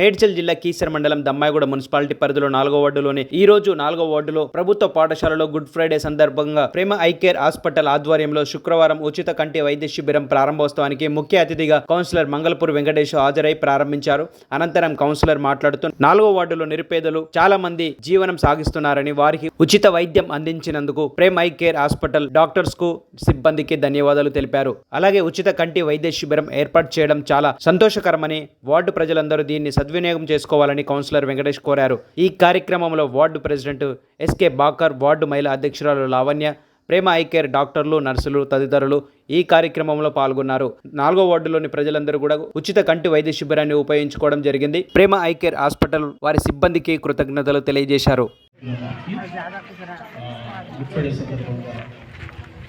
మేడ్చల్ జిల్లా కీసర మండలం దమ్మాయిగూడ మున్సిపాలిటీ పరిధిలో నాలుగో వార్డులోని ఈ రోజు నాలుగో వార్డులో ప్రభుత్వ పాఠశాలలో గుడ్ ఫ్రైడే సందర్భంగా ప్రేమ ఐ కేర్ హాస్పిటల్ ఆధ్వర్యంలో శుక్రవారం ఉచిత కంటి వైద్య శిబిరం ప్రారంభోత్సవానికి ముఖ్య అతిథిగా కౌన్సిలర్ మంగళపూర్ వెంకటేష్ హాజరై ప్రారంభించారు అనంతరం కౌన్సిలర్ మాట్లాడుతూ నాలుగో వార్డులో నిరుపేదలు చాలా మంది జీవనం సాగిస్తున్నారని వారికి ఉచిత వైద్యం అందించినందుకు Prem eye care hospital doctors కు సిబ్బందికి ధన్యవాదాలు తెలిపారు అలాగే ఉచిత కంటి వైద్య శిబిరం ఏర్పాటు చేయడం చాలా సంతోషకరమని వార్డు ప్రజలందరూ దీన్ని సద్ సద్వినియోగం చేసుకోవాలని కౌన్సిలర్ వెంకటేష్ కోరారు ఈ కార్యక్రమంలో ward president SK Bakar ward మహిళా అధ్యక్షురాలు లావణ్య ప్రేమ ఐకేర్ డాక్టర్లు నర్సులు తదితరులు ఈ కార్యక్రమంలో పాల్గొన్నారు నాలుగో వార్డులోని ప్రజలందరూ కూడా ఉచిత కంటి వైద్య శిబిరాన్ని ఉపయోగించుకోవడం జరిగింది ప్రేమ ఐకేర్ హాస్పిటల్ వారి సిబ్బందికి కృతజ్ఞతలు తెలియజేశారు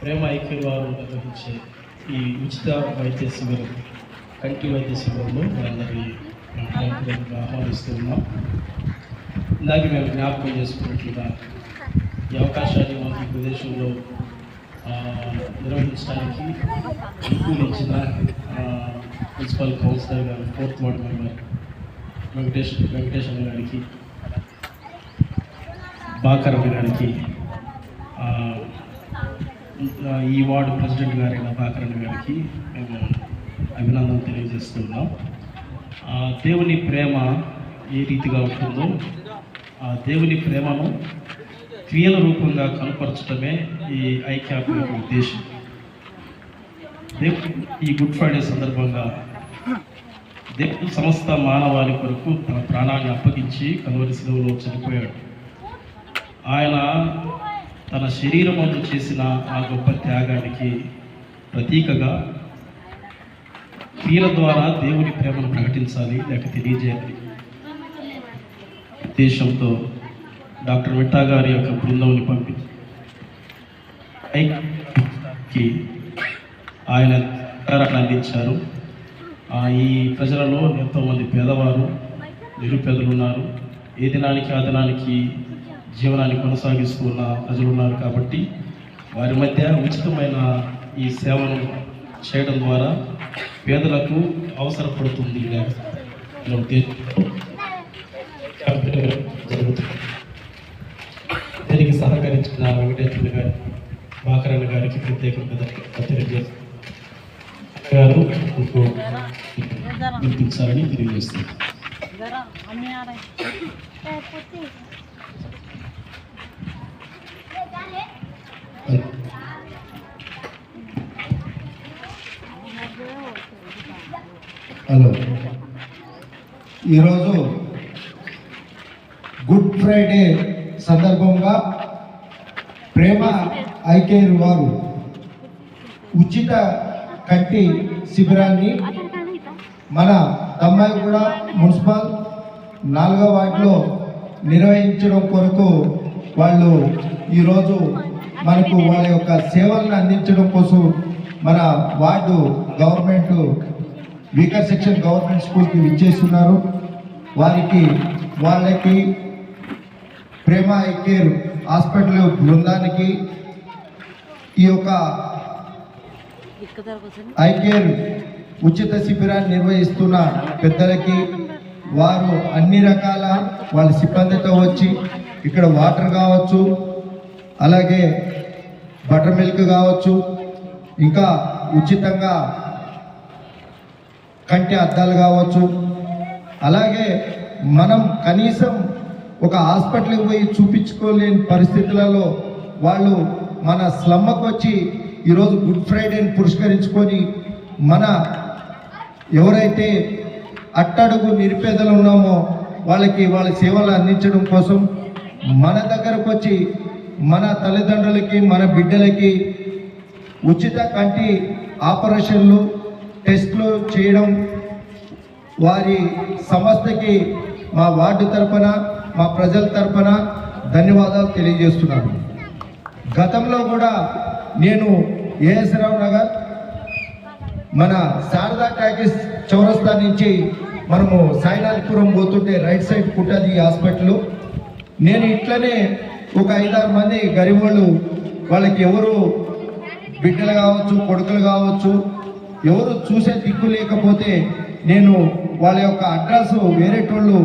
ప్రేమ వారు నిర్వహించే ఈ ఉచిత వైద్య శిబిరం కంటి వైద్య శిబిరంలో కార్యక్రమంలో ఆహ్వానిస్తున్నాం ఇందాక మేము జ్ఞాపకం చేసుకున్నట్లుగా ఈ అవకాశాన్ని ఈ ప్రదేశంలో నిర్వహించడానికి అనుకూలించిన మున్సిపల్ కౌన్సిలర్ గారు fourth ward member Venkatesh Venkateshwara గారికి బాకరమ్మ గారికి ఈ వార్డు ప్రెసిడెంట్ గారైన బాకరమ్మ గారికి మేము అభినందన తెలియజేస్తున్నాం దేవుని ప్రేమ ఏ రీతిగా ఉంటుందో ఆ దేవుని ప్రేమను క్రియల రూపంగా కనపరచడమే ఈ ఐక్యాప్ యొక్క ఉద్దేశం ఈ గుడ్ ఫ్రైడే సందర్భంగా దేవుడు సమస్త మానవాళి కొరకు తన ప్రాణాన్ని అప్పగించి కనువరి సెలవులో చనిపోయాడు ఆయన తన శరీరం చేసిన ఆ గొప్ప త్యాగానికి ప్రతీకగా క్రియల ద్వారా దేవుని ప్రేమను ప్రకటించాలి లేక తెలియజేయాలి దేశంతో డాక్టర్ మిట్టా గారి యొక్క బృందంని పంపించి ఆయన అందించారు ఈ ప్రజలలో ఎంతోమంది పేదవారు నిరుపేదలు ఉన్నారు ఏ దినానికి ఆ దినానికి జీవనాన్ని కొనసాగిస్తూ ఉన్న ప్రజలు ఉన్నారు కాబట్టి వారి మధ్య ఉచితమైన ఈ సేవను చేయడం ద్వారా పేదలకు అవసరపడుతుంది దీనికి సహకరించిన వెంకటేశ్వర గారి బాకరణ గారికి ప్రత్యేకంగా గారు తెలియజేస్తున్నారు Thank you. హలో ఈరోజు గుడ్ ఫ్రైడే సందర్భంగా ప్రేమ ఐకేరు వారు ఉచిత కంటి శిబిరాన్ని మన దమ్మాయిగూడ మున్సిపల్ నాలుగో వార్డులో నిర్వహించడం కొరకు వాళ్ళు ఈరోజు మనకు వాళ్ళ యొక్క సేవలను అందించడం కోసం మన ward government weaker section government స్కూల్కి విచ్చేస్తున్నారు వారికి వాళ్ళకి ప్రేమ ఐకేర్ హాస్పిటల్ బృందానికి ఈ యొక్క కేర్ ఉచిత శిబిరాన్ని నిర్వహిస్తున్న పెద్దలకి వారు అన్ని రకాల వాళ్ళ సిబ్బందితో వచ్చి ఇక్కడ వాటర్ కావచ్చు అలాగే బటర్ మిల్క్ కావచ్చు ఇంకా ఉచితంగా కంటి అద్దాలు కావచ్చు అలాగే మనం కనీసం ఒక హాస్పిటల్కి పోయి చూపించుకోలేని పరిస్థితులలో వాళ్ళు మన స్లమ్మకు వచ్చి ఈరోజు గుడ్ ఫ్రైడేని పురస్కరించుకొని మన ఎవరైతే అట్టడుగు నిరుపేదలు ఉన్నామో వాళ్ళకి వాళ్ళ సేవలు అందించడం కోసం మన దగ్గరకు వచ్చి మన తల్లిదండ్రులకి మన బిడ్డలకి ఉచిత కంటి ఆపరేషన్లు టెస్ట్లు చేయడం వారి సంస్థకి మా వార్డు తరఫున మా ప్రజల తరఫున ధన్యవాదాలు తెలియజేస్తున్నాను గతంలో కూడా నేను ఏఎస్ రావు నగర్ మన శారదా టాకీస్ చౌరస్తా నుంచి మనము సాయినాథపురం పోతుంటే రైట్ సైడ్ పుట్టది హాస్పిటల్ నేను ఇట్లనే ఒక ఐదారు మంది గరీబ్ వాళ్ళకి ఎవరు బిడ్డలు కావచ్చు కొడుకులు కావచ్చు ఎవరు చూసే దిక్కు లేకపోతే నేను వాళ్ళ యొక్క అడ్రస్ వేరేటోళ్ళు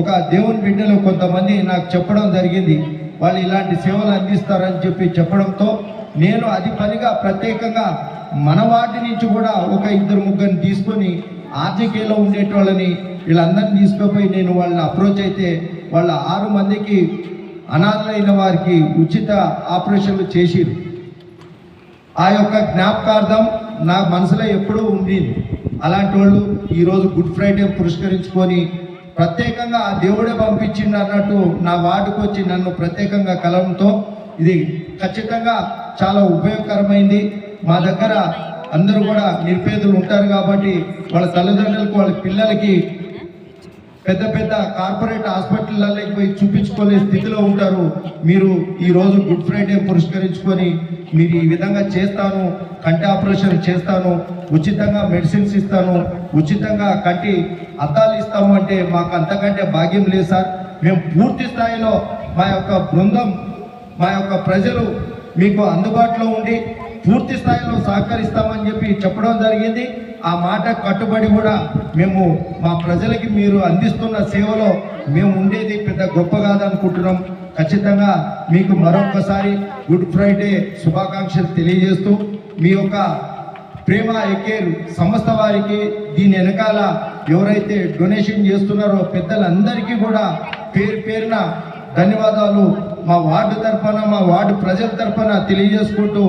ఒక దేవుని బిడ్డలు కొంతమంది నాకు చెప్పడం జరిగింది వాళ్ళు ఇలాంటి సేవలు అందిస్తారని చెప్పి చెప్పడంతో నేను అది పనిగా ప్రత్యేకంగా మన వాటి నుంచి కూడా ఒక ఇద్దరు ముగ్గురిని తీసుకొని ఆర్థికలో ఉండేటోళ్ళని వీళ్ళందరినీ తీసుకుపోయి నేను వాళ్ళని అప్రోచ్ అయితే వాళ్ళ ఆరు మందికి అనాథలైన వారికి ఉచిత ఆపరేషన్లు చేసిరు ఆ యొక్క జ్ఞాపకార్థం నా మనసులో ఎప్పుడూ ఉంది అలాంటి వాళ్ళు ఈరోజు గుడ్ ఫ్రైడే పురస్కరించుకొని ప్రత్యేకంగా ఆ దేవుడే పంపించింది అన్నట్టు నా వార్డుకు వచ్చి నన్ను ప్రత్యేకంగా కలవడంతో ఇది ఖచ్చితంగా చాలా ఉపయోగకరమైంది మా దగ్గర అందరూ కూడా నిర్పేదలు ఉంటారు కాబట్టి వాళ్ళ తల్లిదండ్రులకు వాళ్ళ పిల్లలకి పెద్ద పెద్ద కార్పొరేట్ హాస్పిటల్లోకి పోయి చూపించుకునే స్థితిలో ఉంటారు మీరు ఈరోజు గుడ్ ఫ్రైడే పురస్కరించుకొని మీరు ఈ విధంగా చేస్తాను కంటి ఆపరేషన్ చేస్తాను ఉచితంగా మెడిసిన్స్ ఇస్తాను ఉచితంగా కంటి అద్దాలు ఇస్తాము అంటే మాకు అంతకంటే భాగ్యం లేదు సార్ మేము పూర్తి స్థాయిలో మా యొక్క బృందం మా యొక్క ప్రజలు మీకు అందుబాటులో ఉండి పూర్తి స్థాయిలో సహకరిస్తామని చెప్పి చెప్పడం జరిగింది ఆ మాట కట్టుబడి కూడా మేము మా ప్రజలకి మీరు అందిస్తున్న సేవలో మేము ఉండేది పెద్ద గొప్ప కాదనుకుంటున్నాం ఖచ్చితంగా మీకు మరొకసారి గుడ్ ఫ్రైడే శుభాకాంక్షలు తెలియజేస్తూ మీ యొక్క ప్రేమ ఎకేర్ సంస్థ వారికి దీని వెనకాల ఎవరైతే డొనేషన్ చేస్తున్నారో పెద్దలందరికీ కూడా పేరు పేరున ధన్యవాదాలు మా వార్డు తరఫున మా వార్డు ప్రజల తరఫున తెలియజేసుకుంటూ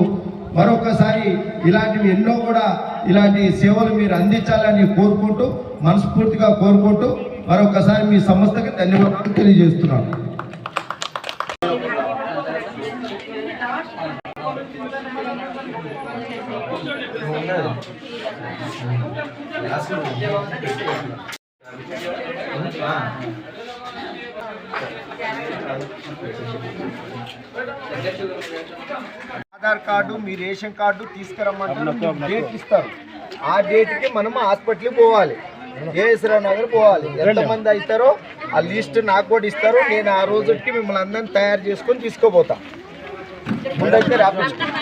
మరొకసారి ఇలాంటివి ఎన్నో కూడా ఇలాంటి సేవలు మీరు అందించాలని కోరుకుంటూ మనస్ఫూర్తిగా కోరుకుంటూ మరొకసారి మీ సంస్థకి ధన్యవాదాలు తెలియజేస్తున్నాను ఆధార్ కార్డు మీ రేషన్ కార్డు తీసుకురమ్మంటారు డేట్ ఇస్తారు ఆ డేట్కి మనం హాస్పిటల్కి పోవాలి కేఎస్ఆర్ నగర్ పోవాలి మంది అవుతారో ఆ లిస్ట్ నాకు కూడా ఇస్తారు నేను ఆ రోజుకి మిమ్మల్ని అందరిని తయారు చేసుకొని తీసుకోబోతా ముందైతే రాపిస్తాను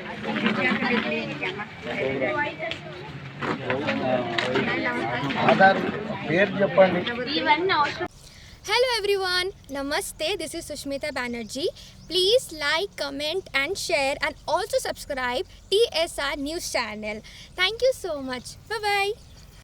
Hello everyone, Namaste, this is Sushmita Banerjee. Please like, comment and share and also subscribe TSR News channel. Thank you so much. Bye-bye.